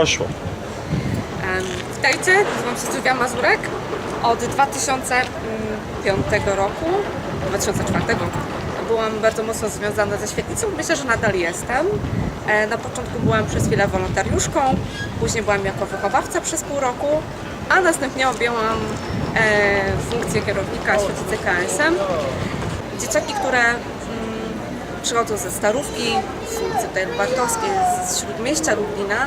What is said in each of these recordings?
poszło. Em, Witajcie, nazywam się Sylwia Mazurek. Od 2005 roku, 2004 byłam bardzo mocno związana ze świetlicą. Myślę, że nadal jestem. E, Na początku byłam przez chwilę wolontariuszką, później byłam jako wychowawca przez pół roku, a następnie objęłam e, funkcję kierownika świetlicy KSM. Dzieciaki, które mm, przychodzą ze Starówki, z ulicy Bartowskiej, z Śródmieścia Lublina,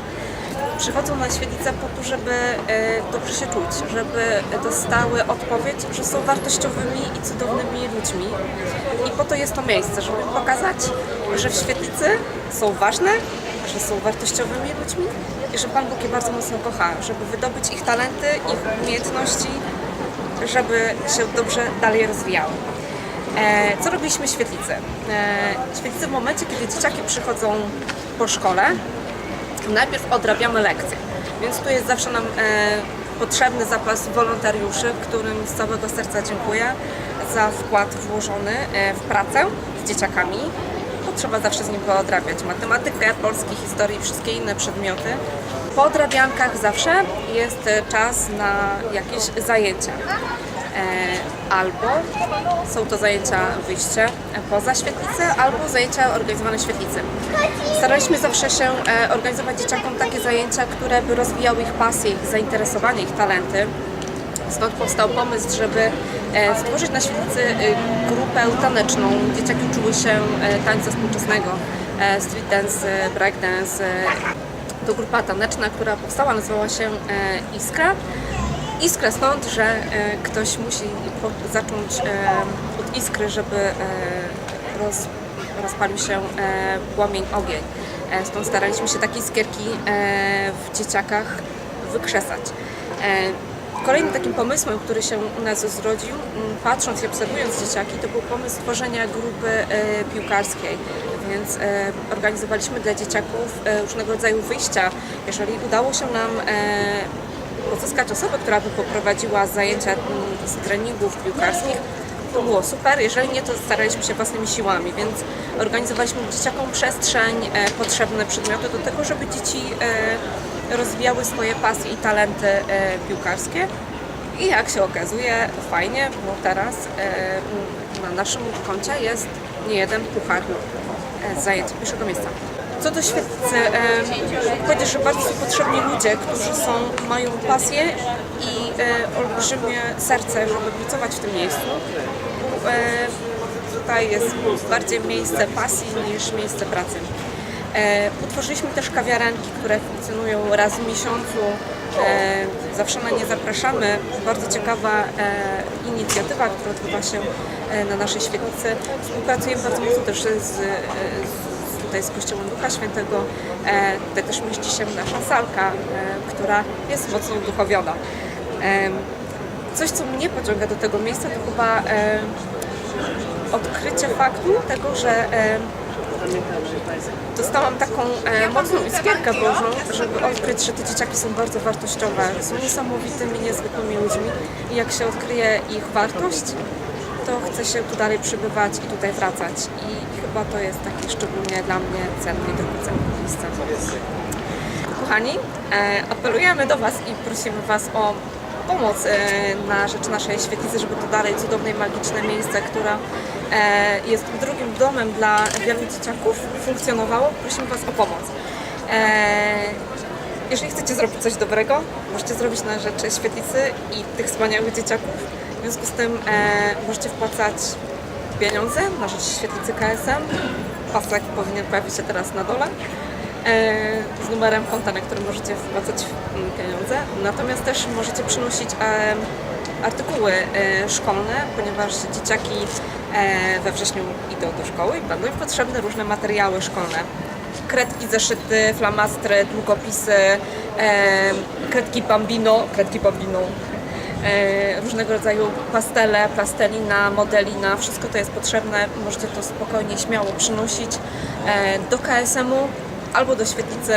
przychodzą na świetlicę po to, żeby e, dobrze się czuć, żeby dostały odpowiedź, że są wartościowymi i cudownymi ludźmi. I po to jest to miejsce, żeby pokazać, że w świetlicy są ważne, że są wartościowymi ludźmi i że Pan Bóg je bardzo mocno kocha, żeby wydobyć ich talenty, ich umiejętności, żeby się dobrze dalej rozwijały. E, Co robiliśmy w świetlicy? E, W świetlicy w momencie, kiedy dzieciaki przychodzą po szkole, najpierw odrabiamy lekcje, więc tu jest zawsze nam e, potrzebny zapas wolontariuszy, którym z całego serca dziękuję za wkład włożony e, w pracę z dzieciakami. Trzeba zawsze z nim poodrabiać matematykę, polski, historii i wszystkie inne przedmioty. Po odrabiankach zawsze jest e, czas na jakieś zajęcia. E, Albo są to zajęcia wyjście poza świetlicę, albo zajęcia organizowane w świetlicy. Staraliśmy zawsze się e, organizować dzieciakom takie zajęcia, które by rozwijały ich pasje, ich zainteresowanie, ich talenty. Stąd powstał pomysł, żeby e, stworzyć na świetlicy e, grupę taneczną. Dzieciaki uczyły się tańca współczesnego, street dance, break dance. To grupa taneczna, która powstała, nazywała się Iskra. Iskra stąd, że e, ktoś musi po, zacząć e, od iskry, żeby e, roz, rozpalił się e, płomień, ogień. E, stąd staraliśmy się takie iskierki e, w dzieciakach wykrzesać. E, Kolejnym takim pomysłem, który się u nas zrodził, patrząc i obserwując dzieciaki, to był pomysł stworzenia grupy e, piłkarskiej. Więc e, organizowaliśmy dla dzieciaków e, różnego rodzaju wyjścia. Jeżeli udało się nam e, pozyskać osobę, która by poprowadziła zajęcia z treningów piłkarskich, to było super. Jeżeli nie, to staraliśmy się własnymi siłami, więc organizowaliśmy dzieciakom przestrzeń, e, potrzebne przedmioty do tego, żeby dzieci e, rozwijały swoje pasje i talenty e, piłkarskie. I jak się okazuje, fajnie, bo teraz e, na naszym koncie jest nie jeden puchar e, z zajęcia pierwszego miejsca. Co do świetlicy, e, powiedzieć, że bardzo są potrzebni ludzie, którzy są, mają pasję i e, olbrzymie serce, żeby pracować w tym miejscu. E, tutaj jest bardziej miejsce pasji niż miejsce pracy. E, utworzyliśmy też kawiarenki, które funkcjonują raz w miesiącu. E, zawsze na nie zapraszamy. Bardzo ciekawa e, inicjatywa, która odbywa się e, na naszej świetlicy. Współpracujemy bardzo mocno też z, e, z, tutaj z Kościołem Ducha Świętego. E, tutaj też mieści się nasza salka, e, która jest mocno uduchowiona. E, coś, co mnie pociąga do tego miejsca, to chyba odkrycie faktu tego, że dostałam taką e, mocną iskierkę Bożą, żeby odkryć, że te dzieciaki są bardzo wartościowe, są niesamowitymi, niezwykłymi ludźmi i jak się odkryje ich wartość, to chce się tu dalej przybywać i tutaj wracać i chyba to jest takie szczególnie dla mnie cenne i drogocenne miejsce. Kochani, e, apelujemy do Was i prosimy Was o pomoc e, na rzecz naszej świetlicy, żeby to dalej cudowne i magiczne miejsce, które e, jest drugim domem dla wielu dzieciaków, funkcjonowało. Prosimy Was o pomoc. Jeżeli chcecie zrobić coś dobrego, możecie zrobić na rzecz świetlicy i tych wspaniałych dzieciaków. W związku z tym e, możecie wpłacać pieniądze na rzecz świetlicy KSM. Pasek powinien pojawić się teraz na dole e, z numerem konta, na który możecie wpłacać mm, pieniądze. Natomiast też możecie przynosić e, artykuły e, szkolne, ponieważ dzieciaki e, we wrześniu idą do szkoły i będą im potrzebne różne materiały szkolne. Kredki, zeszyty, flamastry, długopisy, e, kredki bambino, kredki bambino, różnego rodzaju pastele, plastelina, modelina, wszystko to jest potrzebne. Możecie to spokojnie, śmiało przynosić e, do KSM-u albo do świetlicy